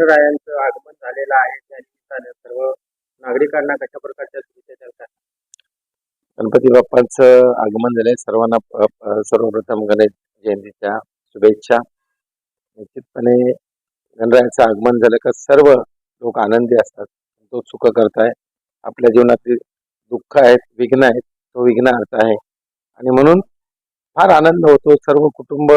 गणरायांचं आगमन झालेलं आहे. त्या निमित्ताने सर्व नागरिकांना कशा प्रकारच्या सुविधा देतात? गणपती बाप्पांचं आगमन झालंय. सर्वांना प- प- सर्वप्रथम गणेश जयंतीच्या शुभेच्छा. निश्चितपणे गणरायाचं आगमन झालं का सर्व लोक आनंदी असतात. तो सुख करताय. आपल्या जीवनातील दुःख आहेत विघ्न आहेत तो विघ्न अर्थ आहे. आणि म्हणून फार आनंद होतो. सर्व कुटुंब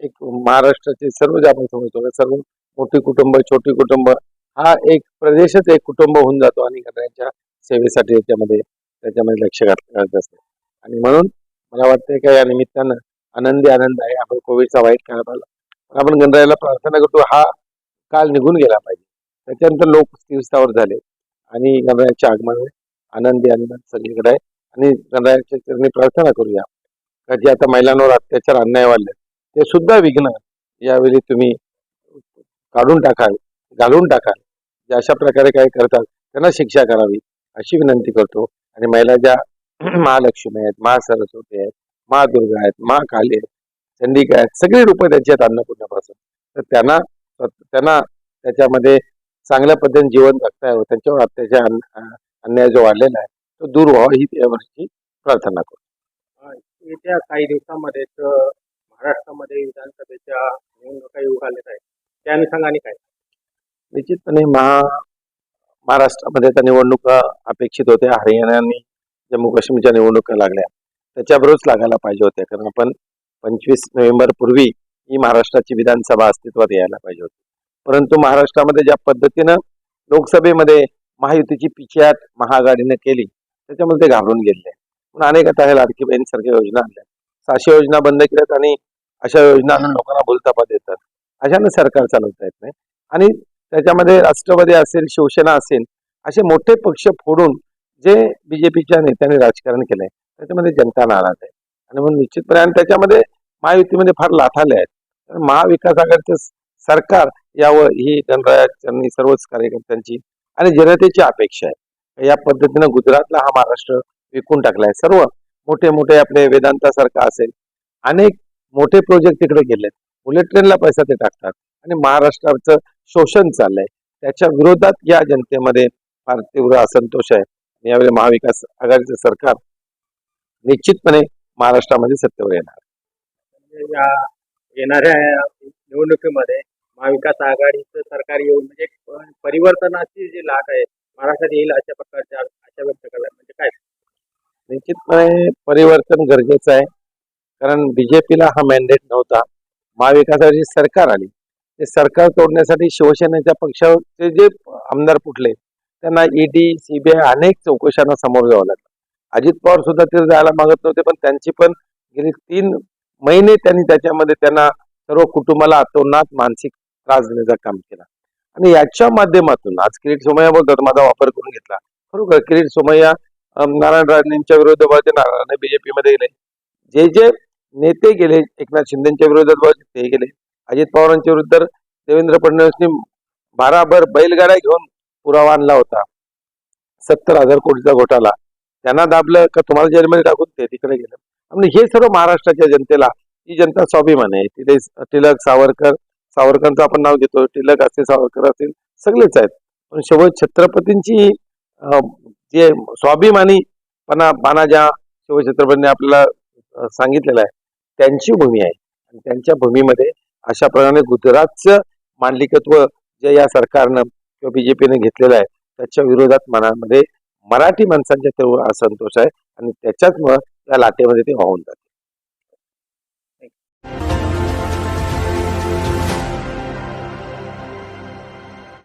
एक महाराष्ट्राचे सर्व जे आपण समजतो. म्हणजे सर्व मोठी कुटुंब छोटी कुटुंब हा एक प्रदेशच एक कुटुंब होऊन जातो आणि त्यांच्या सेवेसाठी याच्यामध्ये त्याच्यामध्ये लक्ष घात- घालत असते. आणि म्हणून मला वाटतंय का या निमित्तानं आनंदी आनंद आहे. आपण कोविडचा वाईट काळ पाहिला. पण आपण गणरायाला प्रार्थना करतो हा काळ निघून गेला पाहिजे. त्याच्यानंतर लोक स्थिरस्थावर झाले आणि गणरायाच्या आगमनामुळे आनंदी आनंद सगळीकडे आहे. आणि गणरायाच्या चरणी प्रार्थना करूया. का जे आता महिलांवर अत्याचार अन्याय वाढले ते सुद्धा विघ्न यावेळी तुम्ही काढून टाकाल घालून टाकाल. जे अशा प्रकारे काय करतात त्यांना शिक्षा करावी अशी विनंती करतो. आणि महिला ज्या महालक्ष्मी आहेत महासरस्वती आहेत महादुर्गा आहेत महाकाली आहेत चंडिका आहेत सगळी रूपं त्यांची आहेत अन्नपूर्णापासून. तर त्यांना त्यांना त्याच्यामध्ये चांगल्या पद्धतीने जीवन जगता यावं. त्यांच्यावर अत्याचार अन- अन्याय जो वाढलेला आहे तो दूर व्हावा ही यावर्षी प्रार्थना करतो. येत्या काही दिवसामध्येच महाराष्ट्रामध्ये विधानसभेच्या निवडणुका येऊ घालत आहेत. त्या अनुषंगाने काय? निश्चितपणे महा महाराष्ट्रामध्ये त्या निवडणुका अपेक्षित होत्या. हरियाणा आणि जम्मू काश्मीरच्या निवडणुका लागल्या. त्याच्याबरोबरच लागायला पाहिजे होत्या. कारण आपण पंचवीस नोव्हेंबर पूर्वी ही महाराष्ट्राची विधानसभा अस्तित्वात यायला पाहिजे होती. परंतु महाराष्ट्रामध्ये ज्या पद्धतीनं लोकसभेमध्ये महायुतीची पिछेहाट महाआघाडीनं केली त्याच्यामध्ये ते घाबरून गेले म्हणून अनेक आता हे लाडकी बहीण सारख्या योजना आणल्या. सहाशे योजना बंद केल्यात आणि अशा योजना लोकांना बोलतापा देतात अशानं सरकार चालवता येत नाही. आणि त्याच्यामध्ये राष्ट्रवादी असेल शिवसेना असेल असे मोठे पक्ष फोडून जे बीजेपीच्या नेत्यांनी राजकारण केलंय त्याच्यामध्ये जनता नाराज आहे. आणि म्हणून निश्चितपणे आणि त्याच्यामध्ये महायुतीमध्ये फार लाथाले आहेत. महाविकास आघाडीचं सरकार यावं ही गणरायाच्यांनी सर्वच कार्यकर्त्यांची आणि जनतेची अपेक्षा आहे. या पद्धतीनं गुजरातला हा महाराष्ट्र विकून टाकलाय. सर्व मोठे मोठे आपले वेदांतासारखा असेल अनेक मोठे प्रोजेक्ट तिकडे गेलेत. बुलेट ट्रेनला पैसा ते टाकतात. आणि महाराष्ट्राचं शोषण चाललंय. त्याच्या विरोधात या जनतेमध्ये फार तीव्र असंतोष आहे. आणि यावेळी महाविकास आघाडीचं सरकार निश्चितपणे महाराष्ट्रामध्ये सत्तेवर येणार. म्हणजे या येणाऱ्या निवडणुकीमध्ये महाविकास आघाडीचं सरकार येऊन म्हणजे परिवर्तनाची जी लाट आहे महाराष्ट्रात येईल अशा प्रकारच्या अशा व्यक्त करायला म्हणजे काय? निश्चितपणे परिवर्तन गरजेचं आहे. कारण बीजेपीला हा मॅन्डेट नव्हता. महाविकासाची सरकार आली. ते सरकार तोडण्यासाठी शिवसेनेच्या पक्षाचे जे आमदार फुटले त्यांना ईडी सीबीआय अनेक चौकशांना समोर जावं लागलं. अजित पवार सुद्धा तिथे जायला मागत नव्हते पण त्यांची पण गेली तीन महिने त्यांनी त्याच्यामध्ये त्यांना सर्व कुटुंबाला अतोनात मानसिक त्रास देण्याचं काम केलं. आणि याच्या माध्यमातून आज किरीट सोमय्या बोलतात माझा वापर करून घेतला. खरोखर किरीट सोमय्या नारायण राणेंच्या विरोधात नारायण बीजेपीमध्ये गेले. जे जे नेते गेले एकनाथ शिंदेच्या विरोधात ते गेले. अजित पवारांच्या विरुद्ध देवेंद्र फडणवीसनी भाराभर बैलगाड्या घेऊन पुरावा आणला होता. सत्तर हजार कोटीचा घोटाळा त्यांना दाबलं का तुम्हाला जेलमध्ये टाकून ते तिकडे गेलं. म्हणजे हे सर्व महाराष्ट्राच्या जनतेला ही जनता स्वाभिमान आहे. तिथे टिळक सावरकर सावरकरांचं आपण नाव घेतो. टिळक असतील सावरकर असतील सगळेच आहेत. पण शेवट छत्रपतींची जे स्वाभिमानीपणा बाणा ज्या शिवछत्रपतींनी आपल्याला सांगितलेलं आहे. त्यांची भूमी आहे. आणि त्यांच्या भूमीमध्ये अशा प्रकारे गुजरातचं मांडलिकत्व जे या सरकारनं किंवा बीजेपीने घेतलेलं आहे त्याच्या विरोधात मनामध्ये मराठी माणसांच्या असंतोष आहे आणि त्याच्याचमुळं या लाटेमध्ये ते वाहून जाते